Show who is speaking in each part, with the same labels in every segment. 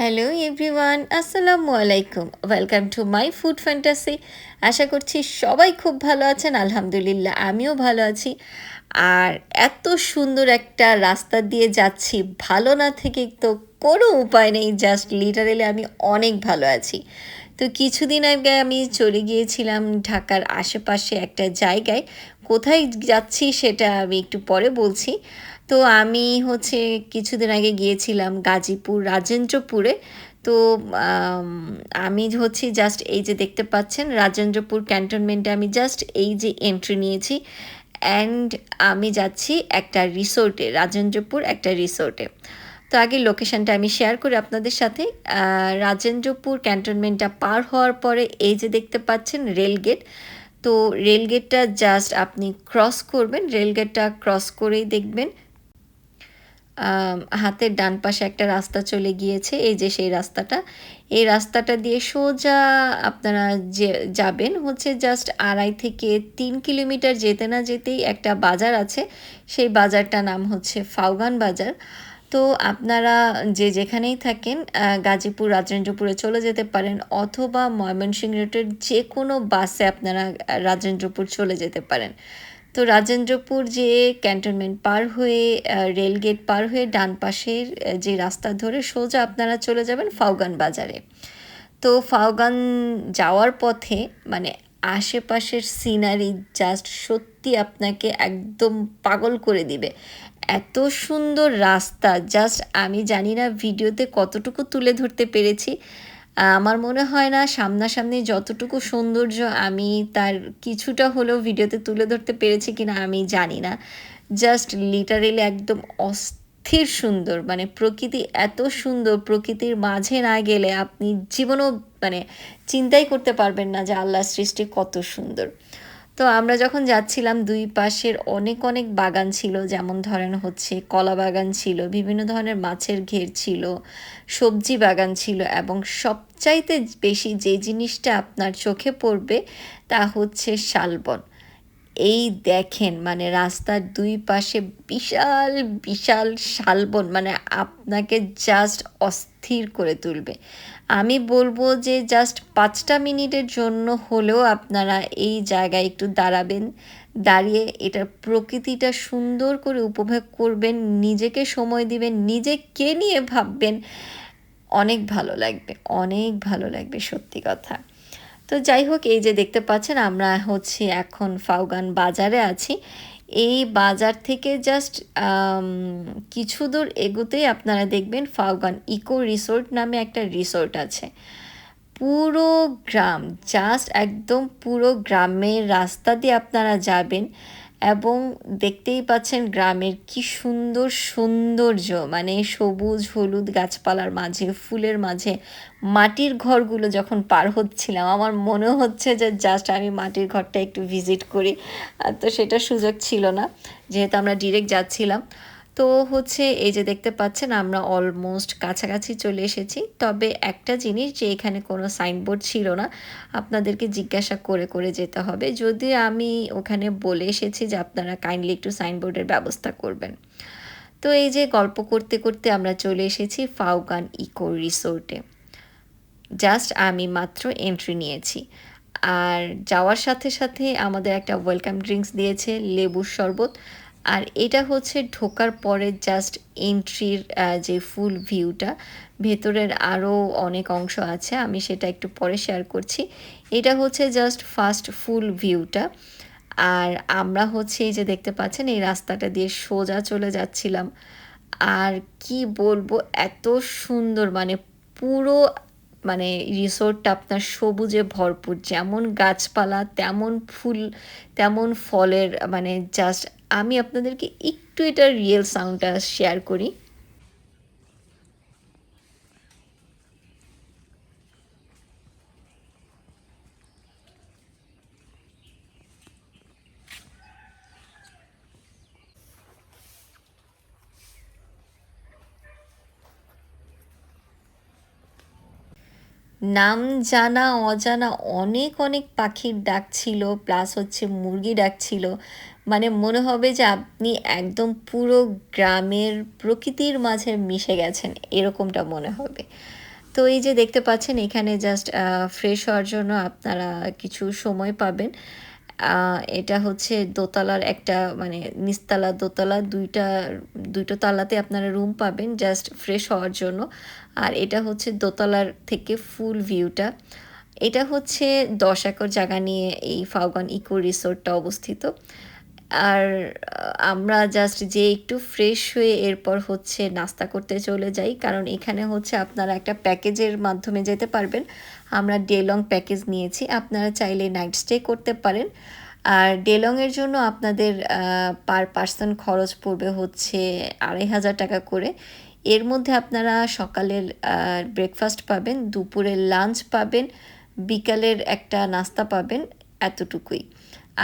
Speaker 1: Hello everyone আসসালামু আলাইকুম welcome to my food fantasy আশা করছি সবাই খুব ভালো আছেন। আলহামদুলিল্লাহ, আমিও ভালো আছি। আর এত সুন্দর একটা রাস্তা দিয়ে যাচ্ছি, ভালো না থেকে তো কোনো উপায় নেই জাস্ট লিটারেলি আমি অনেক ভালো আছি। তো কিছুদিন আগে আমি চলে গিয়েছিলাম ঢাকার আশেপাশে একটা জায়গায়। কোথায় যাচ্ছি সেটা আমি একটু পরে বলছি। তো আমি হচ্ছে কিছুদিন আগে গিয়েছিলাম গাজীপুর, রাজেন্দ্রপুরে। তো, আমি হচ্ছে জাস্ট এই যে দেখতে পাচ্ছেন রাজেন্দ্রপুর ক্যান্টনমেন্টে আমি জাস্ট এই যে এন্ট্রি নিয়েছি। অ্যান্ড আমি যাচ্ছি একটা রিসোর্টে রাজেন্দ্রপুর একটা রিসোর্টে তো আগে লোকেশানটা আমি শেয়ার করি আপনাদের সাথে। রাজেন্দ্রপুর ক্যান্টনমেন্টটা পার হওয়ার পরে এই যে দেখতে পাচ্ছেন রেলগেট তো রেলগেটটা জাস্ট আপনি ক্রস করবেন রেলগেটটা ক্রস করেই দেখবেন। হাতের ডান পাশে একটা রাস্তা চলে গিয়েছে, এই যে সেই রাস্তাটা। এই রাস্তাটা দিয়ে সোজা আপনারা যে, যাবেন হচ্ছে জাস্ট আড়াই থেকে তিন কিলোমিটার যেতে না যেতেই একটা বাজার আছে। সেই বাজারটার নাম হচ্ছে ফাউগান বাজার। তো আপনারা যে যেখানেই থাকেন গাজীপুর, রাজেন্দ্রপুরে চলে যেতে পারেন অথবা ময়মনসিংহ রোডের যে কোনো বাসে আপনারা রাজেন্দ্রপুর চলে যেতে পারেন। তো রাজেন্দ্রপুর যে ক্যান্টনমেন্ট পার হয়ে রেলগেট পার হয়ে ডান পাশের যে রাস্তা ধরে সোজা আপনারা চলে যাবেন ফাউগান বাজারে। তো ফাউগান যাওয়ার পথে মানে আশেপাশের সিনারি জাস্ট সত্যি আপনাকে একদম পাগল করে দিবে। এত সুন্দর রাস্তা জাস্ট আমি জানি না ভিডিওতে কতটুকু তুলে ধরতে পেরেছি। আমার মনে হয় না সামনাসামনি যতটুকু সৌন্দর্য আমি তার কিছুটা হলেও ভিডিওতে তুলে ধরতে পেরেছি কিনা আমি জানি না। জাস্ট লিটারেলি একদম অস্থির সুন্দর মানে প্রকৃতি এত সুন্দর, প্রকৃতির মাঝে না গেলে আপনি জীবনও মানে চিন্তাই করতে পারবেন না যে আল্লাহ সৃষ্টি কত সুন্দর। তো আমরা যখন যাচ্ছিলাম, দুই পাশের অনেক অনেক বাগান ছিল। যেমন ধরেন হচ্ছে কলা বাগান ছিল, বিভিন্ন ধরনের মাছের ঘের ছিল, সবজি বাগান ছিল এবং সবচাইতে বেশি যে জিনিসটা আপনার চোখে পড়বে তা হচ্ছে শালবন। এই দেখেন মানে রাস্তার দুই পাশে বিশাল বিশাল শালবন মানে আপনাকে জাস্ট অস্থির করে তুলবে। আমি বলব যে জাস্ট পাঁচটা মিনিটের জন্য হলেও আপনারা এই জায়গায় একটু দাঁড়াবেন। দাঁড়িয়ে এটার প্রকৃতিটা সুন্দর করে উপভোগ করবেন, নিজেকে সময় দিবেন, নিজেকে নিয়ে ভাববেন। অনেক ভালো লাগবে, অনেক ভালো লাগবে সত্যি কথা। তো যাই হোক, এই যে দেখতে পাচ্ছেন, আমরা হচ্ছে এখন ফাউগান বাজারে আছি। এই বাজার থেকে জাস্ট কিছু দূর এগোতেই আপনারা দেখবেন ফাউগান ইকো রিসোর্ট নামে একটা রিসোর্ট আছে। পুরো গ্রাম জাস্ট একদম পুরো গ্রামের রাস্তা দিয়ে আপনারা যাবেন। এবং দেখতেই পাচ্ছেন গ্রামের কি সুন্দর সৌন্দর্য মানে সবুজ হলুদ গাছপালার মাঝে, ফুলের মাঝে মাটির ঘরগুলো যখন পার হচ্ছিলাম, আমার মনে হচ্ছে যে জাস্ট আমি মাটির ঘরটা একটু ভিজিট করি। তো সেটা সুযোগ ছিল না, যেহেতু আমরা ডিরেক্ট যাচ্ছিলাম। তো হচ্ছে এই যে দেখতে পাচ্ছেন, আমরা অলমোস্ট কাছাকাছি চলে এসেছি। তবে একটা জিনিস যে এখানে কোনো সাইনবোর্ড ছিল না, আপনাদেরকে জিজ্ঞাসা করে করে যেতে হবে। যদি আমি ওখানে বলে এসেছি যে আপনারা কাইন্ডলি একটু সাইনবোর্ডের ব্যবস্থা করবেন। তো এই যে গল্প করতে করতে আমরা চলে এসেছি ফাউগান ইকো রিসোর্টে। জাস্ট আমি মাত্র এন্ট্রি নিয়েছি। আর যাওয়ার সাথে সাথে আমাদের একটা ওয়েলকাম ড্রিঙ্কস দিয়েছে, লেবুর শরবত। আর এটা হচ্ছে ঢোকার পরে জাস্ট এন্ট্রির যে ফুল ভিউটা ভেতরের আরও অনেক অংশ আছে, আমি সেটা একটু পরে শেয়ার করছি। এটা হচ্ছে জাস্ট ফার্স্ট ফুল ভিউটা আর আমরা হচ্ছে এই যে দেখতে পাচ্ছেন, এই রাস্তাটা দিয়ে সোজা চলে যাচ্ছিলাম। আর কি বলব, এত সুন্দর মানে পুরো মানে রিসোর্টটা আপনার সবুজে ভরপুর। যেমন গাছপালা, তেমন ফুল, তেমন ফলের মানে জাস্ট আমি আপনাদেরকে একটু এটার রিয়েল সাউন্ডটা শেয়ার করি। নাম জানা, অজানা অনেক অনেক পাখির ডাক ছিল প্লাস হচ্ছে মুরগি ডাক ছিল। মানে মনে হবে যে আপনি একদম পুরো গ্রামের প্রকৃতির মাঝে মিশে গেছেন, এরকমটা মনে হবে। তো এই যে দেখতে পাচ্ছেন, এখানে জাস্ট ফ্রেশ হওয়ার জন্য আপনারা কিছু সময় পাবেন। এটা হচ্ছে দোতলার একটা মানে নিচতলা দোতলা, দুইটা দুটো তালাতে আপনারা রুম পাবেন জাস্ট ফ্রেশ হওয়ার জন্য। আর এটা হচ্ছে দোতলার থেকে ফুল ভিউটা এটা হচ্ছে দশ একর জায়গা নিয়ে এই ফাউগান ইকো রিসোর্টটা অবস্থিত। আর আমরা জাস্ট যে একটু ফ্রেশ হয়ে এরপর হচ্ছে নাস্তা করতে চলে যাই। কারণ এখানে হচ্ছে আপনারা একটা প্যাকেজের মাধ্যমে যেতে পারবেন। আমরা ডে লং প্যাকেজ নিয়েছি। আপনারা চাইলে নাইট স্টে করতে পারেন। আর ডেলংয়ের জন্য আপনাদের পার পার্সন খরচ পড়বে হচ্ছে আড়াই হাজার টাকা করে। এর মধ্যে আপনারা সকালের ব্রেকফাস্ট পাবেন, দুপুরের লাঞ্চ পাবেন, বিকালের একটা নাস্তা পাবেন, এতটুকুই।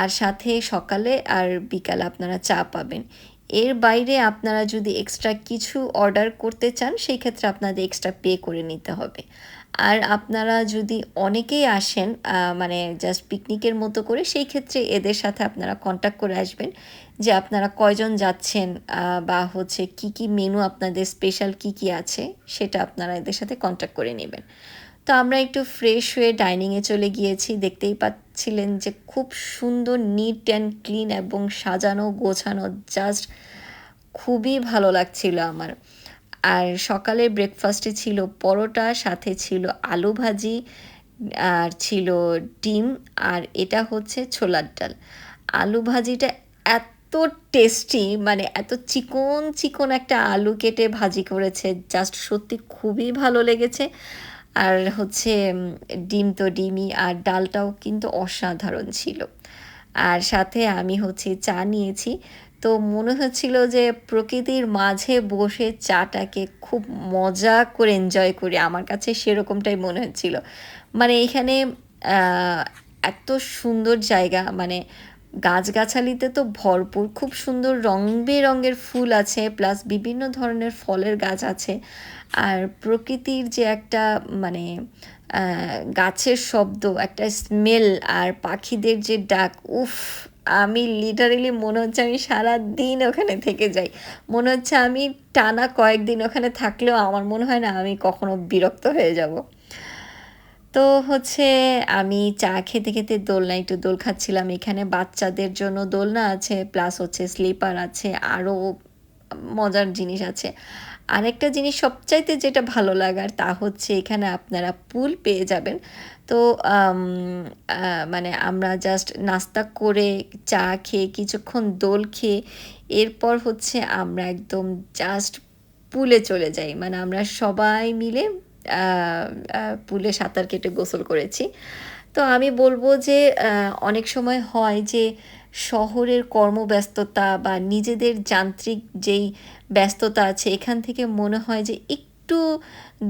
Speaker 1: আর সাথে সকালে আর বিকালে আপনারা চা পাবেন। এর বাইরে আপনারা যদি এক্সট্রা কিছু অর্ডার করতে চান, সেই ক্ষেত্রে আপনাদের এক্সট্রা পে করে নিতে হবে। আর আপনারা যদি অনেকেই আসেন মানে জাস্ট পিকনিকের মতো করে, সেই ক্ষেত্রে এদের সাথে আপনারা কন্ট্যাক্ট করে আসবেন যে আপনারা কয়জন যাচ্ছেন বা হচ্ছে কি কি মেনু আপনাদের স্পেশাল কি কি আছে, সেটা আপনারা এদের সাথে কন্ট্যাক্ট করে নেবেন। তো আমরা একটু ফ্রেশ হয়ে ডাইনিংয়ে চলে গিয়েছি, দেখতেই পাচ্ছিলেন যে খুব সুন্দর নিট অ্যান্ড ক্লিন এবং সাজানো, গোছানো জাস্ট খুবই ভালো লাগছিল আমার। আর সকালে ব্রেকফাস্টে ছিল পরোটা, সাথে ছিল আলু ভাজি, আর ছিল ডিম, আর এটা হচ্ছে ছোলার ডাল। আলু ভাজিটা এত টেস্টি মানে এত চিকন চিকন একটা আলু কেটে ভাজি করেছে জাস্ট সত্যি খুবই ভালো লেগেছে। আর হচ্ছে ডিম তো ডিমই, আর ডালটাও কিন্তু অসাধারণ ছিল। আর সাথে আমি হচ্ছে চা নিয়েছি। তো মনে হচ্ছিল যে প্রকৃতির মাঝে বসে চাটাকে খুব মজা করে এনজয় করি। আমার কাছে সেরকমটাই মনে হচ্ছিল। মানে এখানে এত সুন্দর জায়গা মানে গাছগাছালিতে তো ভরপুর, খুব সুন্দর রং বেরঙের ফুল আছে প্লাস বিভিন্ন ধরনের ফলের গাছ আছে। আর প্রকৃতির যে একটা মানে গাছের শব্দ, একটা স্মেল আর পাখিদের যে ডাক, উফ, আমি লিটারেলি মনে হচ্ছে আমি সারা দিন ওখানে থেকে যাই। মনে হচ্ছে আমি টানা কয়েকদিন ওখানে থাকলেও আমার মনে হয় না আমি কখনো বিরক্ত হয়ে যাব। তো হচ্ছে আমি চা খেতে খেতে দোলনা একটু দোল খাচ্ছিলাম। এখানে বাচ্চাদের জন্য দোলনা আছে প্লাস হচ্ছে স্লিপার আছে আরও মজার জিনিস আছে। আরেকটা জিনিস সবচাইতে যেটা ভালো লাগার তা হচ্ছে এখানে আপনারা পুল পেয়ে যাবেন। তো মানে আমরা জাস্ট নাস্তা করে চা খেয়ে কিছুক্ষণ দোল খেয়ে এরপর হচ্ছে আমরা একদম জাস্ট পুলে চলে যাই। মানে আমরা সবাই মিলে পুলে সাঁতার কেটে গোসল করেছি। তো আমি বলব যে অনেক সময় হয় যে, শহরের কর্মব্যস্ততা বা নিজেদের যান্ত্রিক যেই ব্যস্ততা আছে, এখান থেকে মনে হয় যে একটু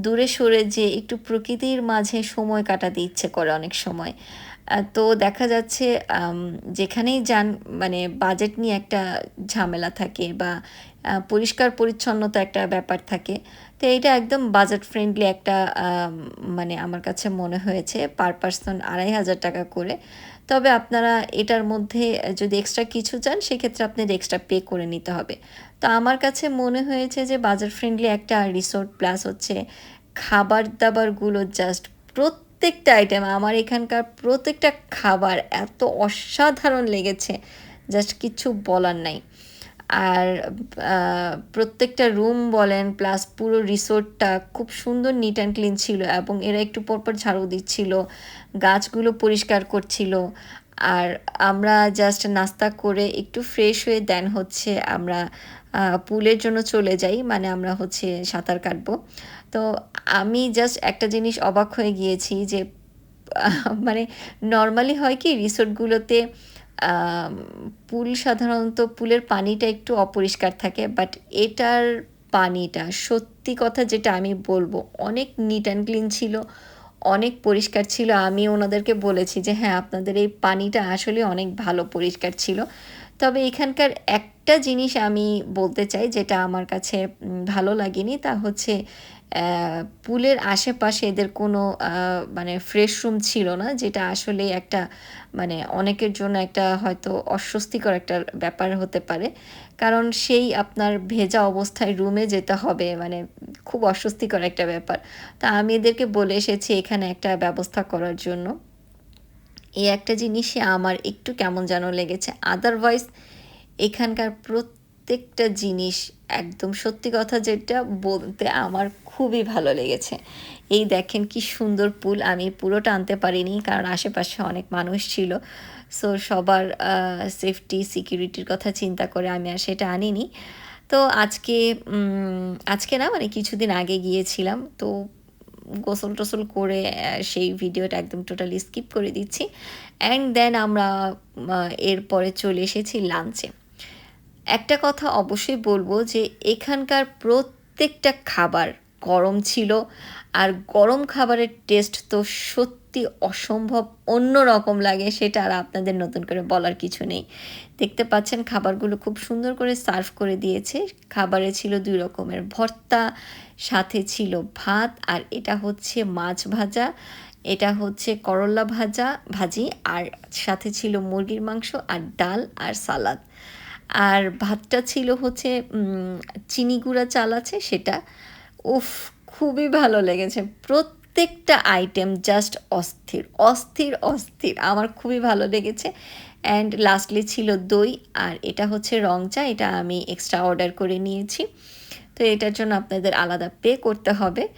Speaker 1: দূরে সরে যে, একটু প্রকৃতির মাঝে সময় কাটাতে ইচ্ছে করে অনেক সময়। তো দেখা যাচ্ছে যেখানেই যান মানে বাজেট নিয়ে একটা ঝামেলা থাকে বা পরিষ্কার পরিচ্ছন্নতা একটা ব্যাপার থাকে। তো এইটা একদম বাজেট ফ্রেন্ডলি একটা মানে আমার কাছে মনে হয়েছে পার পার্সন আড়াই হাজার টাকা করে। তবে আপনারা এটার মধ্যে যদি এক্সট্রা কিছু চান, সেক্ষেত্রে আপনাদের এক্সট্রা পে করে নিতে হবে। তো আমার কাছে মনে হয়েছে যে বাজার ফ্রেন্ডলি একটা রিসোর্ট প্লাস হচ্ছে খাবার দাবারগুলো জাস্ট প্রত্যেকটা আইটেম আমার এখানকার প্রত্যেকটা খাবার এত অসাধারণ লেগেছে জাস্ট কিছু বলার নাই। আর প্রত্যেকটা রুম বলেন প্লাস পুরো রিসোর্টটা খুব সুন্দর নিট অ্যান্ড ক্লিন ছিল এবং এরা একটু পরপর ঝাড়ু দিচ্ছিল, গাছগুলো পরিষ্কার করছিল। আর আমরা জাস্ট নাস্তা করে একটু ফ্রেশ হয়ে দেন হচ্ছে আমরা পুলের জন্য চলে যাই মানে আমরা হচ্ছে সাঁতার কাটবো। তো আমি জাস্ট একটা জিনিস অবাক হয়ে গিয়েছি যে মানে নর্মালি হয় কি রিসোর্টগুলোতে পুল সাধারণত পুলের পানিটা একটু অপরিষ্কার থাকে বাট এটার পানিটা সত্যি কথা যেটা আমি বলব, অনেক নিট অ্যান্ড ক্লিন ছিল, অনেক পরিষ্কার ছিল। আমি ওনাদেরকে বলেছি যে হ্যাঁ আপনাদের এই পানিটা আসলে অনেক ভালো পরিষ্কার ছিল। তবে এখানকার একটা জিনিস আমি বলতে চাই, যেটা আমার কাছে ভালো লাগেনি, তা হচ্ছে পুলের আশেপাশে এদের কোনো মানে ফ্রেশ রুম ছিল না, যেটা আসলে একটা মানে অনেকের জন্য একটা হয়তো অস্বস্তিকর একটা ব্যাপার হতে পারে। কারণ সেই আপনার ভেজা অবস্থায় রুমে যেতে হবে মানে খুব অস্বস্তিকর একটা ব্যাপার। তা আমি এদেরকে বলে এসেছি এখানে একটা ব্যবস্থা করার জন্য। এই একটা জিনিসে আমার একটু কেমন যেন লেগেছে। আদারওয়াইজ এখানকার প্রত্যেকটা জিনিস একদম সত্যি কথা যেটা বলতে আমার খুবই ভালো লেগেছে। এই দেখেন কি সুন্দর পুল, আমি পুরোটা আনতে পারিনি কারণ আশেপাশে অনেক মানুষ ছিল। সো সবার সেফটি সিকিউরিটির কথা চিন্তা করে আমি আর সেটা আনিনি। তো আজকে আজকে না মানে কিছুদিন আগে গিয়েছিলাম। তো গোসল টোসল করে সেই ভিডিওটা একদম টোটালি স্কিপ করে দিচ্ছি। অ্যান্ড দেন আমরা এরপরে চলে এসেছি লাঞ্চে একটা কথা অবশ্যই বলব যে এখানকার প্রত্যেকটা খাবার গরম ছিল আর গরম খাবারের টেস্ট তো সত্যি অসম্ভব অন্য রকম লাগে সেটা আর আপনাদের নতুন করে বলার কিছু নেই। দেখতে পাচ্ছেন খাবারগুলো খুব সুন্দর করে সার্ভ করে দিয়েছে। খাবারে ছিল দুই রকমের ভর্তা, সাথে ছিল ভাত আর এটা হচ্ছে মাছ ভাজা, এটা হচ্ছে করল্লা ভাজা, ভাজি আর সাথে ছিল মুরগির মাংস আর ডাল আর সালাদ। আর ভাতটা ছিল হচ্ছে চিনি গুঁড়া চাল আছে সেটা। উফ, খুবই ভালো লেগেছে। প্রত্যেকটা আইটেম জাস্ট অস্থির অস্থির অস্থির। আমার খুবই ভালো লেগেছে। অ্যান্ড লাস্টলি ছিল দই, আর এটা হচ্ছে রং চা, এটা আমি এক্সট্রা অর্ডার করে নিয়েছি। তো এটার জন্য আপনাদের আলাদা পে করতে হবে।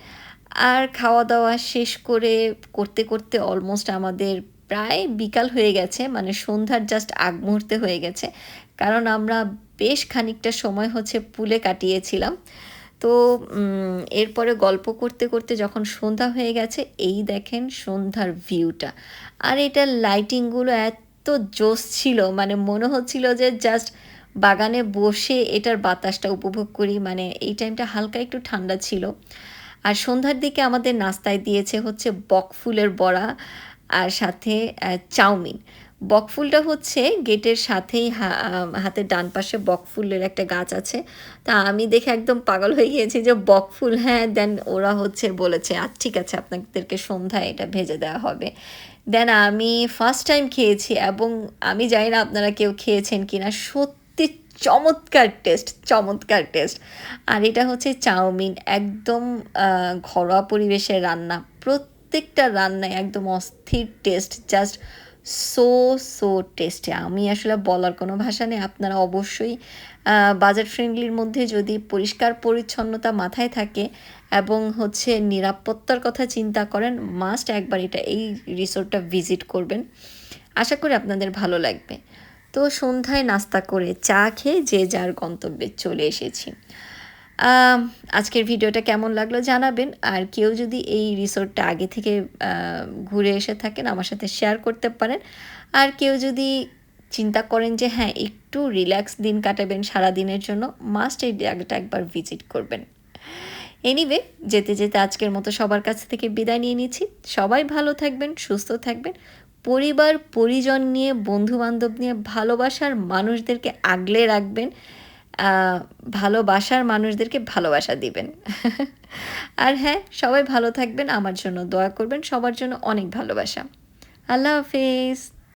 Speaker 1: আর খাওয়া দাওয়া শেষ করে করতে করতে অলমোস্ট আমাদের প্রায় বিকাল হয়ে গেছে মানে সন্ধ্যার জাস্ট আগ মুহূর্তে হয়ে গেছে। কারণ আমরা বেশ খানিকটা সময় হচ্ছে পুলে কাটিয়েছিলাম। তো এরপরে গল্প করতে করতে যখন সন্ধ্যা হয়ে গেছে, এই দেখেন সন্ধ্যার ভিউটা। আর এটার লাইটিংগুলো এত জোস ছিল মানে মনে হচ্ছিল যে জাস্ট বাগানে বসে এটার বাতাসটা উপভোগ করি মানে এই টাইমটা হালকা একটু ঠান্ডা ছিল। আর সন্ধ্যার দিকে আমাদের নাস্তায় দিয়েছে হচ্ছে বকফুলের বড়া আর সাথে চাউমিন। বকফুলটা হচ্ছে গেটের সাথেই হাতের ডান পাশে বকফুলের একটা গাছ আছে। তা আমি দেখে একদম পাগল হয়ে গিয়েছি যে বকফুল হ্যাঁ দেন ওরা হচ্ছে বলেছে আর ঠিক আছে, আপনাদেরকে সন্ধ্যায় এটা ভেজে দেওয়া হবে। দেন আমি ফার্স্ট টাইম খেয়েছি এবং আমি জানি না আপনারা কেউ খেয়েছেন কি না সত্যি চমৎকার টেস্ট চমৎকার টেস্ট আর এটা হচ্ছে চাউমিন, একদম ঘরোয়া পরিবেশের রান্না, প্রত্যেকটা রান্নায় একদম অস্থির taste just so so tasty আমি আসলে বলার কোনো ভাষা নেই। আপনারা অবশ্যই বাজেট ফ্রেন্ডলির মধ্যে যদি পরিষ্কার পরিচ্ছন্নতা মাথায় থাকে এবং হচ্ছে নিরাপত্তার কথা চিন্তা করেন মাস্ট একবার এটা এই রিসোর্টটা ভিজিট করবেন। আশা করি আপনাদের ভালো লাগবে। তো সন্ধ্যায় নাস্তা করে চা খেয়ে যে যার গন্তব্যে চলে এসেছি। আজকের ভিডিওটা কেমন লাগল জানাবেন। আর কেউ যদি এই রিসোর্টটা আগে থেকে ঘুরে এসে থাকেন, আমার সাথে শেয়ার করতে পারেন। আর কেউ যদি চিন্তা করেন যে হ্যাঁ একটু রিল্যাক্স দিন কাটাবেন সারা দিনের জন্য মাস্ট এই জায়গাটা একবার ভিজিট করবেন। এনিওয়ে যেতে যেতে আজকের মতো সবার কাছ থেকে বিদায় নিয়ে নিচ্ছি। সবাই ভালো থাকবেন, সুস্থ থাকবেন। পরিবার, পরিজন নিয়ে বন্ধু বান্ধব নিয়ে, ভালোবাসার মানুষদেরকে আগলে রাখবেন। ভালোবাসার মানুষদেরকে ভালোবাসা দিবেন। আর হ্যাঁ সবাই ভালো থাকবেন, আমার জন্য দোয়া করবেন, সবার জন্য অনেক ভালোবাসা। আল্লাহ হাফিজ।